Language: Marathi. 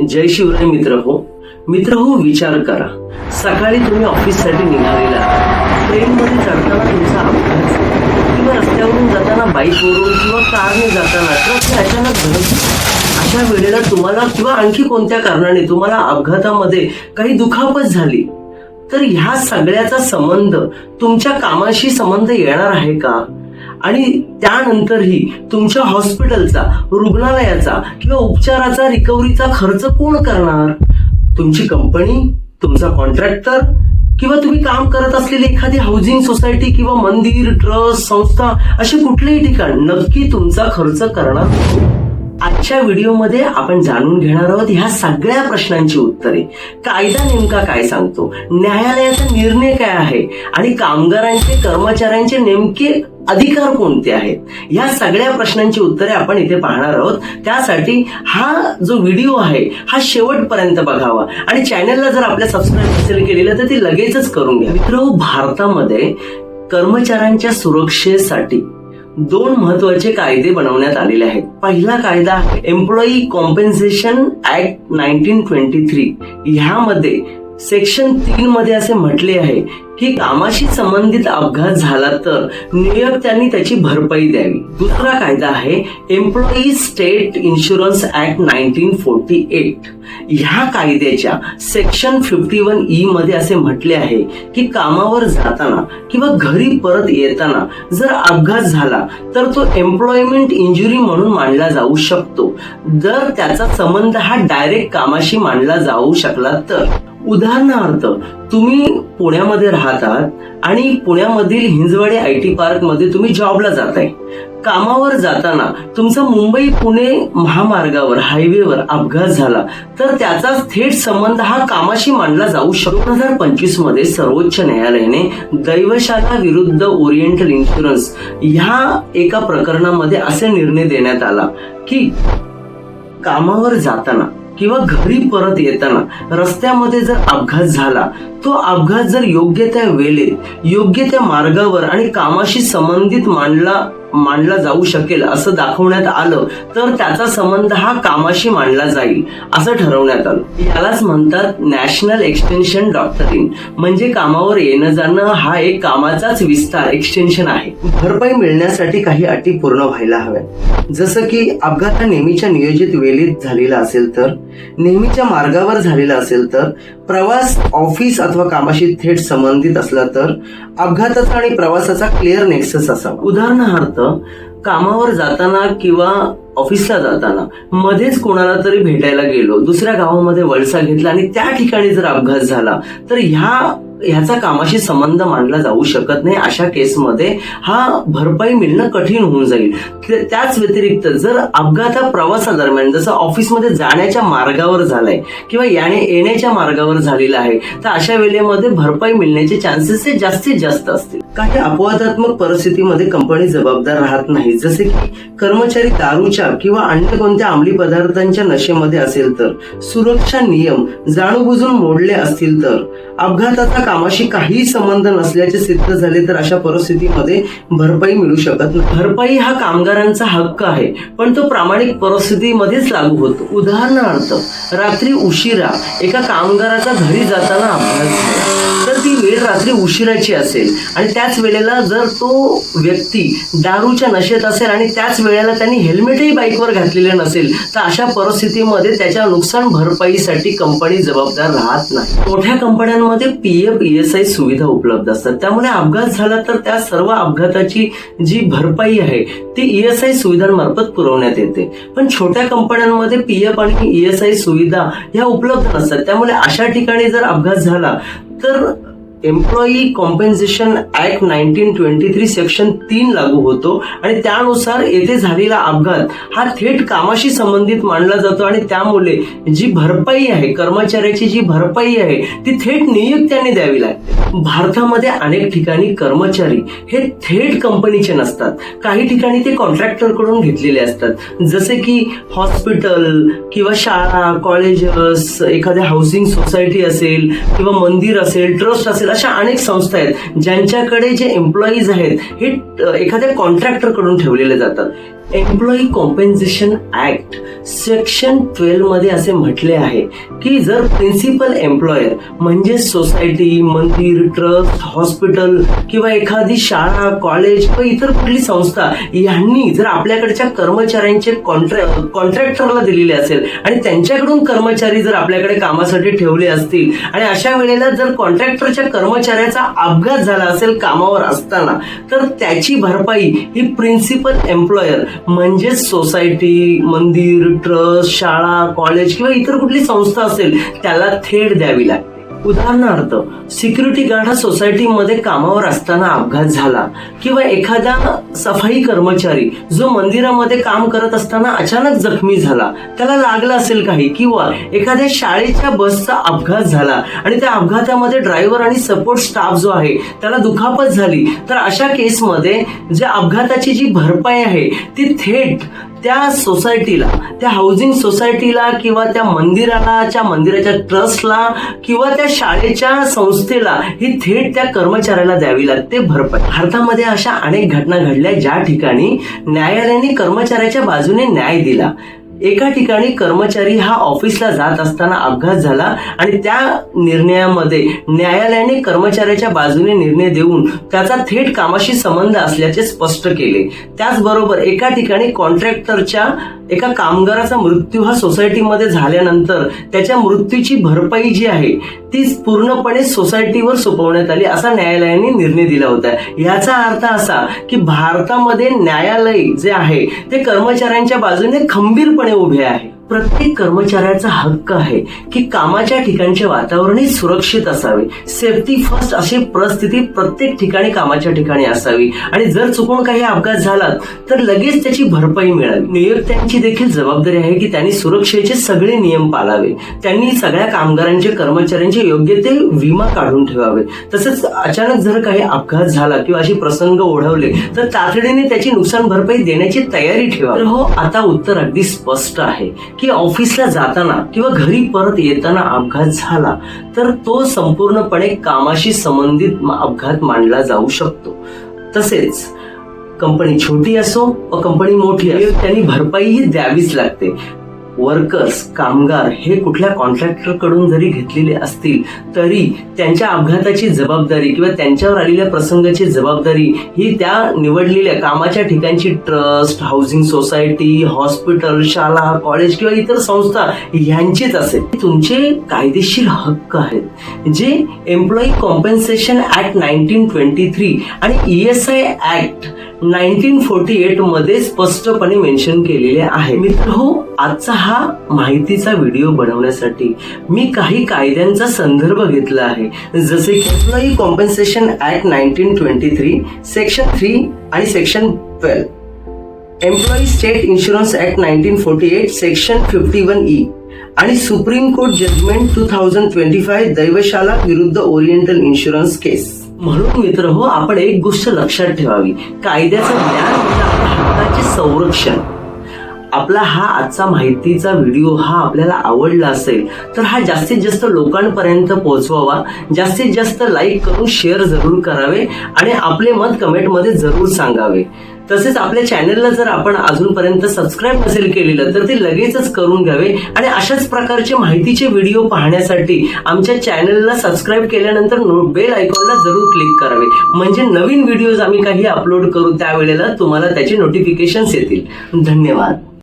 जय शिवराय मित्र हो. मित्र हो विचार करा. सकाळी तुम्ही ऑफिससाठी निघालेला ट्रेनमध्ये चढताना तुमचा अपघात किंवा रस्त्यावरून जाताना बाईकवरून किंवा कारने जाताना ट्रकने अचानक धडक अशा वेळेला तुम्हाला किंवा आणखी कोणत्या कारणाने तुम्हाला अपघातामध्ये काही दुखापत झाली तर ह्या सगळ्याचा संबंध तुमच्या कामाशी संबंध येणार आहे का? आणि त्यानंतरही तुमच्या हॉस्पिटलचा रुग्णालयाचा किंवा उपचाराचा रिकव्हरीचा खर्च कोण करणार? तुमची कंपनी तुमचा कॉन्ट्रॅक्टर किंवा तुम्ही काम करत असलेली एखादी हाऊसिंग सोसायटी किंवा मंदिर ट्रस्ट संस्था असे कुठलेही ठिकाण नक्की तुमचा खर्च करणार? आजच्या व्हिडिओमध्ये आपण जाणून घेणार आहोत ह्या सगळ्या प्रश्नांची उत्तरे. कायदा नेमका काय सांगतो? न्यायालयाचा निर्णय काय आहे? आणि कामगारांचे कर्मचाऱ्यांचे नेमके अधिकार कोणते आहेत? या सगळ्या प्रश्नांची उत्तरे आपण इथे पाहणार आहोत. त्यासाठी हा जो व्हिडिओ आहे हा शेवटपर्यंत बघावा. आणि चॅनलला जर आपल्या सबस्क्राईब नसेल केलेलं तर ते लगेचच करून घ्या. मित्र भारतामध्ये कर्मचाऱ्यांच्या सुरक्षेसाठी दोन महत्त्वाचे कायदे बनवण्यात आलेले आहेत. पहिला कायदा employee compensation act nineteen twenty three ह्यामध्ये सेक्शन तीन मध्ये असे म्हटले आहे की कामाशी संबंधित अपघात झाला तर नियोक्त्यांनी त्याची भरपाई द्यावी. दुसरा कायदा आहे employee state insurance act nineteen forty eight ह्या कायद्याच्या सेक्शन फिफ्टी वन ई मध्ये असे म्हटले आहे की कामावर जाताना किंवा घरी परत येताना जर अपघात झाला तर तो एम्प्लॉयमेंट इंजुरी म्हणून मानला जाऊ शकतो. जर त्याचा संबंध हा डायरेक्ट कामाशी मानला जाऊ शकला तर. उदाहरणार्थ तुम्ही पुण्यामध्ये राहतात आणि पुण्यामधील हिंजवाडी आय टी पार्कमध्ये तुम्ही जॉबला जाताय. कामावर जाताना तुमचा मुंबई पुणे महामार्गावर हायवेवर अपघात झाला तर त्याचा थेट संबंध हा कामाशी मानला जाऊ शकतो. दोन हजार पंचवीसमध्ये सर्वोच्च न्यायालयाने दैवशाला विरुद्ध ओरिएंटल इन्शुरन्स ह्या एका प्रकरणामध्ये असे निर्णय देण्यात आला की कामावर जाताना किंवा घरी परत येताना रस्त्यामध्ये जर अपघात झाला तो अपघात जर योग्य त्या वेळेत योग्य त्या मार्गावर आणि कामाशी संबंधित मानला मानला जाऊ शकेल असं दाखवण्यात आलं तर त्याचा संबंध हा कामाशी मानला जाईल असं ठरवण्यात आलं. यालाच म्हणतात नॅशनल एक्सटेन्शन डॉक्टरिंग म्हणजे कामावर येणं जाणं हा एक कामाचाच विस्तार एक्सटेन्शन आहे. भरपाई मिळण्यासाठी काही अटी पूर्ण व्हायला हव्या जसं की अपघात हा नेहमीच्या नियोजित वेळेत झालेला असेल तर नेहमीच्या मार्गावर झालेला असेल तर प्रवास ऑफिस अथवा कामाशी थेट संबंधित असला तर अपघाताचा आणि प्रवासाचा क्लिअर नेक्सस असावा. उदाहरणार्थ कामावर जाताना किंवा ऑफिसला जाताना मध्येच कोणाला तरी भेटायला गेलो दुसऱ्या गावामध्ये वळसा घेतला आणि त्या ठिकाणी जर अपघात झाला तर ह्या ह्याचा कामाशी संबंध मानला जाऊ शकत नाही. अशा केसमध्ये हा भरपाई मिळणं कठीण होऊन जाईल. त्याच व्यतिरिक्त जर अपघात हा प्रवासादरम्यान जसं ऑफिसमध्ये जाण्याच्या मार्गावर झालाय किंवा याने येण्याच्या मार्गावर झालेला आहे तर अशा वेळेमध्ये भरपाई मिळण्याचे चान्सेस हे जास्तीत जास्त असतील. काही अपवादात्मक परिस्थितीमध्ये कंपनी जबाबदार राहत नाही. जसे की कर्मचारी दारूच्या किंवा अन्य कोणत्या अंमली पदार्थांच्या नशेमध्ये असेल तर सुरक्षा नियम जाणूबुजून मोडले असतील तर. अपघाताचा कामाशी काहीही संबंध नसल्याचे सिद्ध झाले तर अशा परिस्थितीमध्ये भरपाई मिळू शकत नाही. भरपाई हा कामगारांचा हक्क आहे पण तो प्रामाणिक परिस्थितीमध्येच लागू होतो. उदाहरणार्थ रात्री उशिरा एका कामगाराचा घरी जाताना अपघात झाला. ती वेळ रात्री उशिराची असेल आणि त्याच वेळेला जर तो व्यक्ती दारूच्या नशेत असेल आणि त्याच वेळेला त्यांनी हेल्मेटही बाईकवर घातलेले नसेल तर अशा परिस्थितीमध्ये त्याच्या नुकसान भरपाईसाठी कंपनी जबाबदार राहत नाही. मोठ्या कंपन्यांमध्ये पी एफ ईएसआय सुविधा उपलब्ध असतात. त्यामुळे अपघात झाला तर त्या सर्व अपघाताची जी भरपाई आहे ती ईएसआय सुविधांमार्फत पुरवण्यात येते. पण छोट्या कंपन्यांमध्ये पी एफ आणि ईएसआय सुविधा ह्या उपलब्ध नसतात. त्यामुळे अशा ठिकाणी जर अपघात झाला तर employee compensation act nineteen twenty three section तीन लागू होतो आणि त्यानुसार येथे झालेला अपघात हा थेट कामाशी संबंधित मानला जातो आणि त्यामुळे जी भरपाई आहे कर्मचाऱ्याची जी भरपाई आहे ती थेट नियुक्त्याने द्यावी लागते. भारतामध्ये अनेक ठिकाणी कर्मचारी हे थेट कंपनीचे नसतात. काही ठिकाणी ते कॉन्ट्रॅक्टरकडून घेतलेले असतात. जसे की हॉस्पिटल किंवा शाळा कॉलेजेस एखाद्या हाऊसिंग सोसायटी असेल किंवा मंदिर असेल ट्रस्ट असेल अशा अनेक संस्था आहेत ज्यांच्याकडे जे एम्प्लॉईज आहेत हे एखाद्या कॉन्ट्रॅक्टरकडून ठेवलेले जातात. एम्प्लॉई कॉम्पेन्सेशन ऍक्ट सेक्शन ट्वेल्वमध्ये असे म्हटले आहे की जर प्रिन्सिपल एम्प्लॉयर म्हणजे सोसायटी मंदिर ट्रस्ट हॉस्पिटल किंवा एखादी शाळा कॉलेज व इतर कुठली संस्था यांनी जर आपल्याकडच्या कर्मचाऱ्यांचे कॉन्ट्रॅ कॉन्ट्रॅक्टरला दिलेले असेल आणि त्यांच्याकडून कर्मचारी जर आपल्याकडे कामासाठी ठेवले असतील आणि अशा वेळेला जर कॉन्ट्रॅक्टरच्या कर्मचाऱ्याचा अपघात झाला असेल कामावर असताना तर त्याची भरपाई ही प्रिन्सिपल एम्प्लॉयर म्हणजेच सोसायटी मंदिर ट्रस्ट शाळा कॉलेज किंवा इतर कुठली संस्था असेल त्याला थेट द्यावी लागते. उदाहरणार्थ सिक्युरिटी गार्ड हा सोसायटीमध्ये कामावर असताना अपघात झाला किंवा एखादा सफाई कर्मचारी जो मंदिरामध्ये काम करत असताना अचानक जखमी झाला त्याला लागला असेल काही किंवा एखाद्या शाळेच्या बसचा अपघात झाला आणि त्या अपघातामध्ये ड्रायव्हर आणि सपोर्ट स्टाफ जो आहे त्याला दुखापत झाली तर अशा केसमध्ये ज्या अपघाताची जी भरपाई आहे ती थेट त्या सोसायटीला त्या हाऊसिंग सोसायटीला किंवा त्या मंदिराला त्या मंदिराच्या ट्रस्टला किंवा त्या शाळेच्या संस्थेला ही थेट त्या कर्मचाऱ्याला द्यावी लागते भरपाई. भारतामध्ये अशा अनेक घटना घडल्या ज्या ठिकाणी न्यायालयाने कर्मचाऱ्याच्या बाजूने न्याय दिला. एका ठिकाणी कर्मचारी हा ऑफिसला जात असताना अपघात झाला आणि त्या निर्णयामध्ये न्यायालयाने कर्मचाऱ्याच्या बाजूने निर्णय देऊन त्याचा थेट कामाशी संबंध असल्याचे स्पष्ट केले. त्याचबरोबर एका ठिकाणी कॉन्ट्रॅक्टरच्या एका कामगाराचा मृत्यू हा सोसायटीमध्ये झाल्यानंतर त्याच्या मृत्यूची भरपाई जी आहे ती पूर्णपणे सोसायटीवर सोपवण्यात आली असा न्यायालयाने निर्णय दिला होता. याचा अर्थ असा की भारतामध्ये न्यायालय जे आहे ते कर्मचाऱ्यांच्या बाजूने खंबीरपणे उभे आहे. प्रत्येक कर्मचाऱ्याचा हक्क आहे की कामाच्या ठिकाणचे वातावरण सुरक्षित असावे. सेफ्टी फर्स्ट अशी परिस्थिती प्रत्येक ठिकाणी कामाच्या ठिकाणी असावी. आणि जर चुकून काही अपघात झाला तर लगेच त्याची भरपाई मिळावी. नियोक्त्यांची देखील जबाबदारी आहे की त्यांनी सुरक्षेचे सगळे नियम पाळावे. त्यांनी सगळ्या कामगारांचे कर्मचाऱ्यांचे योग्य ते विमा काढून ठेवावे. तसंच अचानक जर काही अपघात झाला किंवा असे प्रसंग ओढवले तर तातडीने त्याची नुकसान भरपाई देण्याची तयारी ठेवा हो आता उत्तर अगदी स्पष्ट आहे की ऑफिसला जाताना किंवा घरी परत येताना अपघात झाला तर तो संपूर्णपणे कामाशी संबंधित अपघात मानला जाऊ शकतो. तसेच कंपनी छोटी असो व कंपनी मोठी असो त्यांनी भरपाईही द्यावीच लागते. वर्कर्स कामगार हे कुठल्या कॉन्ट्रॅक्टरकडून जरी घेतलेले असतील तरी त्यांच्या अपघाताची जबाबदारी किंवा त्यांच्यावर आलेल्या प्रसंगाची जबाबदारी ही त्या निवडलेल्या कामाच्या ठिकाणची ट्रस्ट हाऊसिंग सोसायटी हॉस्पिटल शाळा कॉलेज किंवा इतर संस्था यांचीच असेल. तुमचे कायदेशीर हक्क आहेत जे employee compensation act nineteen twenty three आणि E S I act nineteen forty एटमध्ये स्पष्टपणे मेन्शन केलेले आहे. मित्र हो आजचा हा माहितीचा व्हिडिओ बनवण्यासाठी मी काही कायद्यांचा संदर्भ घेतला आहे. जसे की employee compensation act nineteen twenty three section three आणि section twelve employee state insurance act nineteen forty eight section fifty one E आणि supreme court judgment two thousand twenty five Daivshala विरुद्ध ओरिएंटल इन्शुरन्स केस म्हणून मित्र हो आपण एक गोष्ट लक्षात ठेवावी. कायद्याचं ज्ञान म्हणजे आपल्या हक्काचे संरक्षण. आपला हा आजचा माहितीचा व्हिडिओ हा आपल्याला आवडला असेल तर हा जास्तीत जास्त लोकांपर्यंत पोहोचवावा. जास्तीत जास्त लाईक करून शेअर जरूर करावे आणि आपले मत कमेंटमध्ये जरूर सांगावे. तसेच आपल्या चॅनलला जर आपण अजूनपर्यंत सबस्क्राईब नसेल केलेलं तर ते लगेचच करून घ्यावे आणि अशाच प्रकारचे माहितीचे व्हिडिओ पाहण्यासाठी आमच्या चॅनलला सबस्क्राईब केल्यानंतर बेल आयकॉनला जरूर क्लिक करावे. म्हणजे नवीन व्हिडिओज आम्ही काही अपलोड करू त्यावेळेला तुम्हाला त्याचे नोटिफिकेशन्स येतील. धन्यवाद.